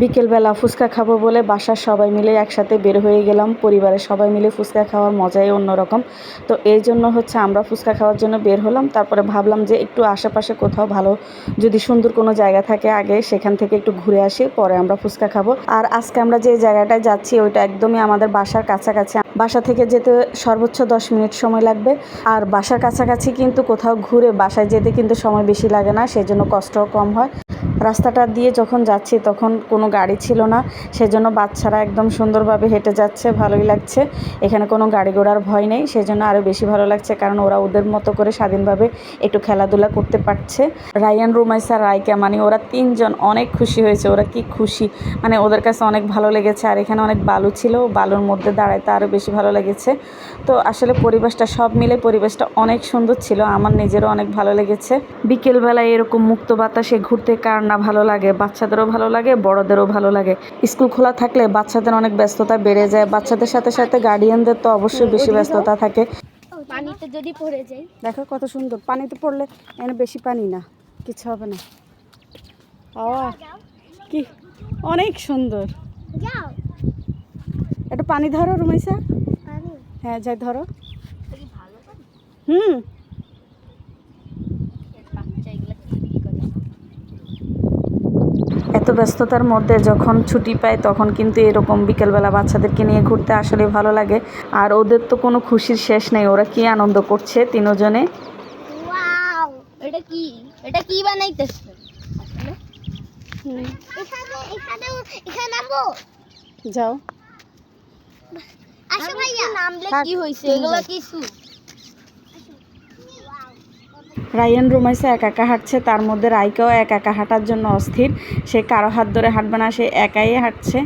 বিকেলবেলা ফুচকা খাব বলে বাসার সবাই মিলে একসাথে বের হয়ে গেলাম। পরিবারের সবাই মিলে ফুচকা খাওয়ার মজাই অন্যরকম। তো এই জন্য হচ্ছে আমরা ফুচকা খাওয়ার জন্য বের হলাম। তারপরে ভাবলাম যে একটু আশেপাশে কোথাও ভালো যদি সুন্দর কোনো জায়গা থাকে আগে সেখান থেকে একটু ঘুরে আসি, পরে আমরা ফুচকা খাব। আর আজকে আমরা যে জায়গাটায় যাচ্ছি ওইটা একদমই আমাদের বাসার কাছাকাছি। বাসা থেকে যেতে সর্বোচ্চ দশ মিনিট সময় লাগবে। আর বাসার কাছাকাছি কিন্তু কোথাও ঘুরে বাসায় যেতে কিন্তু সময় বেশি লাগে না, সেজন্য কষ্টও কম হয়। রাস্তাটা দিয়ে যখন যাচ্ছি তখন কোনো গাড়ি ছিল না। সেজন্য বাচ্চারা একদম সুন্দরভাবে হেঁটে যাচ্ছে, ভালোই লাগছে। এখানে কোনো গাড়ি ঘোড়ার ভয় নেই, সেজন্য আরও বেশি ভালো লাগছে কারণ ওরা ওদের মতো করে স্বাধীনভাবে একটু খেলাধুলা করতে পারছে। রায়ান, রুমাইসা, রায়কা মানে ওরা তিনজন অনেক খুশি হয়েছে, ওরা কি খুশি? মানে ওদের কাছে অনেক ভালো লেগেছে, আর এখানে অনেক বালু ছিল, বালুর মধ্যে দাঁড়াইতে আরও বেশি ভালো লেগেছে। তো আসলে পরিবেশটা সব মিলে পরিবেশটা অনেক সুন্দর ছিল, আমার নিজেরও অনেক ভালো লেগেছে। বিকেলবেলায় এরকম মুক্ত বাতাসে ঘুরতে কার না ভালো লাগে বাচ্চাদেরও ভালো লাগে বড়দেরও ভালো লাগে। স্কুল খোলা থাকলে বাচ্চাদের অনেক ব্যস্ততা বেড়ে যায়। বাচ্চাদের সাথে সাথে গার্ডিয়ানদের তো অবশ্যই বেশি ব্যস্ততা থাকে। পানিতে যদি পড়ে যাই দেখো কত সুন্দর। পানিতে পড়লে এখানে বেশি পানি না কিছু হবে না। ও কি? অনেক সুন্দর। একটু পানি ধরো রুমাইসা। হ্যাঁ যাই ধরো। হুম। এত ব্যস্ততার মধ্যে যখন ছুটি পাই তখন কিন্তু এরকম বিকেলবেলা বাচ্চাদেরকে নিয়ে ঘুরতে আসলে ভালো লাগে। আর ওদের তো কোনো খুশির শেষ নেই ওরা কি আনন্দ করছে তিনজনে? এটা কি? এটা কি বানাইতেছে? এখানে এখানে এখানে নামবো? যাও। আসো ভাইয়া। নামলে কি হইছে? এগুলো। কিছু। রায়ান রুমাইসা একা একা হাঁটছে তার মধ্যে রাইকাও একা একা হাঁটার জন্য অস্থির। সে কারও হাত ধরে হাঁটবে না সে একাই হাঁটছে।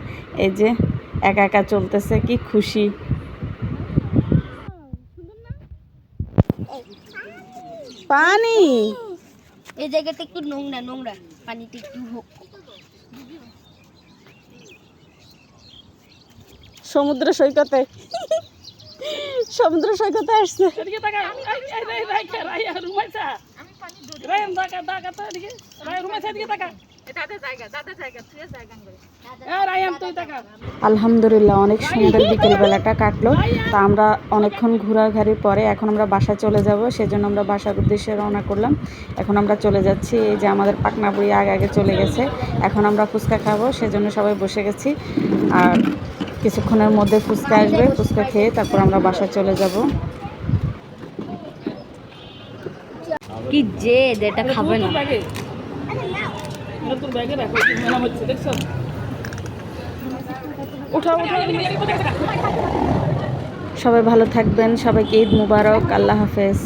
এই যে একা একা চলতেছে কি খুশি। পানি! এই জায়গাটা একটু নোংরা নোংরা। পানিটা একটু হোক। সমুদ্র সৈকতে সমুদ্র সৈকতে আসছে। আলহামদুলিল্লাহ অনেক সুন্দর বিকেল বেলাটা কাটলো। তা আমরা অনেকক্ষণ ঘোরাঘুরির পরে এখন আমরা বাসা চলে যাব সেজন্য আমরা বাসার উদ্দেশ্যে রওনা করলাম। এখন আমরা চলে যাচ্ছি এই যে আমাদের পাকনা বুড়ি আগে আগে চলে গেছে। এখন আমরা ফুচকা খাব সেজন্য সবাই বসে গেছি। আর কিছুক্ষণের মধ্যে ফুচকা আসবে ফুচকা খেয়ে তারপর আমরা বাসা চলে যাব। কি যে এটা খাবে না। সবাই ভালো থাকবেন সবাইকে ঈদ মুবারক আল্লাহ হাফেজ।